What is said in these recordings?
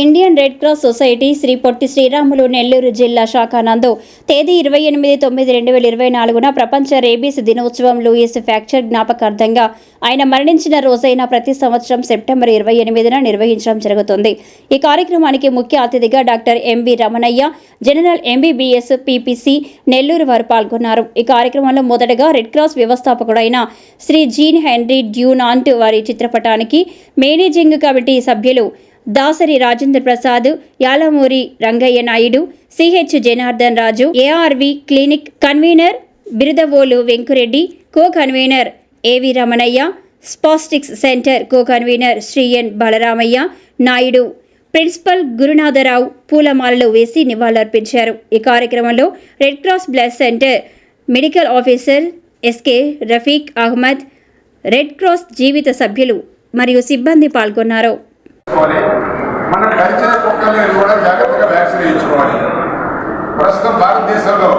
Indian red cross society Sri Potti Sriramulu Nellore జిల్లా శాఖ నందు తేదీ ఇరవై ఎనిమిది తొమ్మిది రెండు వేల ఇరవై నాలుగున ప్రపంచ రేబీస్ దినోత్సవం లూయిస్ ఫ్యాక్చర్ జ్ఞాపకార్థంగా ఆయన మరణించిన రోజైన ప్రతి సంవత్సరం సెప్టెంబర్ ఇరవై ఎనిమిదిన నిర్వహించడం జరుగుతుంది. ఈ కార్యక్రమానికి ముఖ్య అతిథిగా doctor MB Ramanaiah general MBBS PPC Nellore వారు పాల్గొన్నారు. ఈ కార్యక్రమంలో మొదటగా రెడ్ క్రాస్ వ్యవస్థాపకుడైన శ్రీ జీన్ హెన్రీ డ్యూనాంట్ వారి చిత్రపటానికి మేనేజింగ్ కమిటీ సభ్యులు Dasari Rajendra Prasad Yalamuri Rangaiah Naidu CH Janardhan Raju ARV clinic convener Biruduvolu Venkureddy co convener AV Ramanaiah spastics centre co convener Sri N Balaramaiah Naidu principal Gurunatharao పూలమాలలు వేసి నివాళులర్పించారు. ఈ కార్యక్రమంలో red cross blood centre medical officer SK Rafiq Ahmed red cross జీవిత సభ్యులు మరియు సిబ్బంది పాల్గొన్నారు. చేసుకోవాలి మనం కల్చర్ కుక్కల్ని కూడా జాగ్రత్తగా వ్యాక్సిన్ వేయించుకోవాలి. ప్రస్తుతం భారతదేశంలో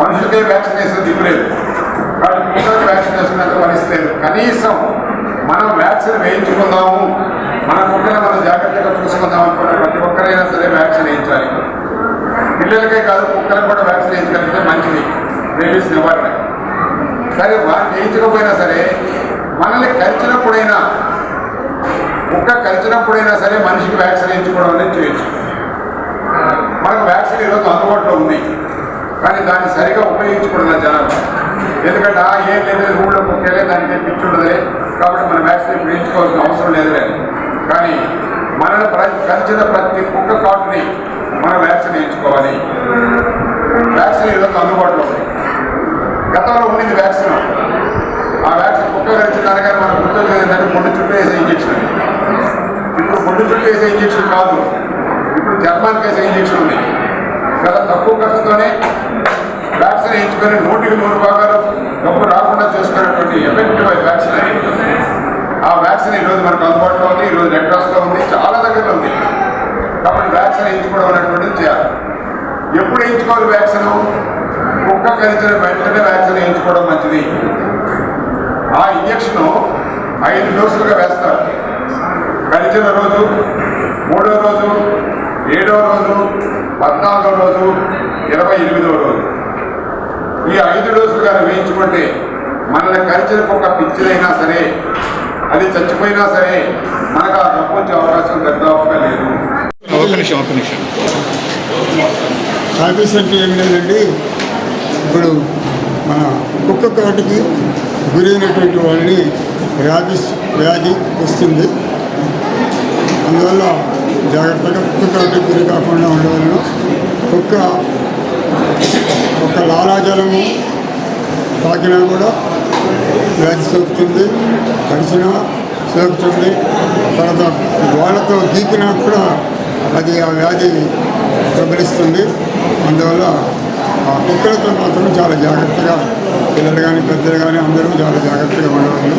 మనుషులకే వ్యాక్సినేషన్ ఇవ్వలేదు కానీ కుక్కలకు వ్యాక్సిన్ వేసుకునేంత పరిస్థితి లేదు. కనీసం మనం వ్యాక్సిన్ వేయించుకుందాము మన కుక్కని మనం జాగ్రత్తగా చూసుకుందాం అనుకున్న ప్రతి ఒక్కరైనా సరే వ్యాక్సిన్ వేయించాలి. పిల్లలకే కాదు కుక్కలకు కూడా వ్యాక్సిన్ వేయించగలిగితే మంచిది. రేబీస్ నివారణ సరే వాళ్ళు వేయించకపోయినా సరే మనల్ని కలిసినప్పుడైనా కుక్క కలిసినప్పుడైనా సరే మనిషికి వ్యాక్సిన్ వేయించుకోవడం అనేది చేయొచ్చు. మనకు వ్యాక్సిన్ ఈరోజు అందుబాటులో ఉంది. కానీ దాన్ని సరిగా ఉపయోగించుకోవడం జనాలు. ఎందుకంటే ఆ ఏం లేదు ఊళ్ళో కుక్కేలే దానికి పిచ్చి ఉండదులే. కాబట్టి మనం వ్యాక్సిన్ వేయించుకోవాల్సిన అవసరం లేదులే. కానీ మనల్ని కలిసిన ప్రతి కుక్క కాటుని మనం వ్యాక్సిన్ వేయించుకోవాలి. వ్యాక్సిన్ ఈరోజు అందుబాటులో ఉంది గతంలో ఉండింది వ్యాక్సిన్ ఆ వ్యాక్సిన్ కుక్క కలిసిన దానికని మనం గుర్తు ఏంటంటే ముందు చుట్టూ వేసే ఇంజక్షన్ వేసే ఇంజక్షన్ కాదు. ఇప్పుడు చర్మానికి వేసే ఇంజక్షన్ ఉంది చాలా తక్కువ ఖర్చుతోనే వ్యాక్సిన్ వేయించుకొని నూటికి నూరు భాగాలు డబ్బు రాకుండా చేసుకునేటువంటి ఎఫెక్టివ్ వ్యాక్సిన్ అది. ఆ వ్యాక్సిన్ ఈరోజు మనకు అందుబాటులో ఉంది ఈరోజు రెడ్ క్రాస్లో ఉంది చాలా దగ్గరలో ఉంది. కాబట్టి వ్యాక్సిన్ వేయించుకోవడం అనేటువంటిది చేయాలి. ఎప్పుడు వేయించుకోవాలి వ్యాక్సిన్ కుక్క కలిసిన వెంటనే వ్యాక్సిన్ వేయించుకోవడం మంచిది. ఆ ఇంజక్షన్ ఐదు డోసులుగా వేస్తారు. కలిసిన రోజు మూడో రోజు ఏడో రోజు పద్నాలుగో రోజు ఇరవై ఎనిమిదో రోజు. ఈ ఐదు డోసులు కానీ వేయించుకుంటే మనల్ని కలిసిన కుక్క పిచ్చిలైనా సరే అది చచ్చిపోయినా సరే మనకు ఆ జబ్బు వచ్చే అవకాశం పెద్దగా లేదు. ఒక ఒక అంటే ఏం లేదండి ఇప్పుడు మన కుక్క కాటుకి గురైనటువంటి వాళ్ళని ర్యాబిస్ వ్యాధి వస్తుంది. అందువల్ల జాగ్రత్తగా కుక్కలకి గురి కాకుండా ఉండవలను కుక్క ఒక లాలాజలము తాకినా కూడా వ్యాధి సోకుతుంది కడిచినా సోకుతుంది. తర్వాత వాళ్ళతో గీకినా కూడా అది ఆ వ్యాధి ప్రబలిస్తుంది. అందువల్ల ఆ కుక్కలతో మాత్రం చాలా జాగ్రత్తగా పిల్లలు కానీ పెద్దలు కానీ అందరూ చాలా జాగ్రత్తగా ఉండవాలి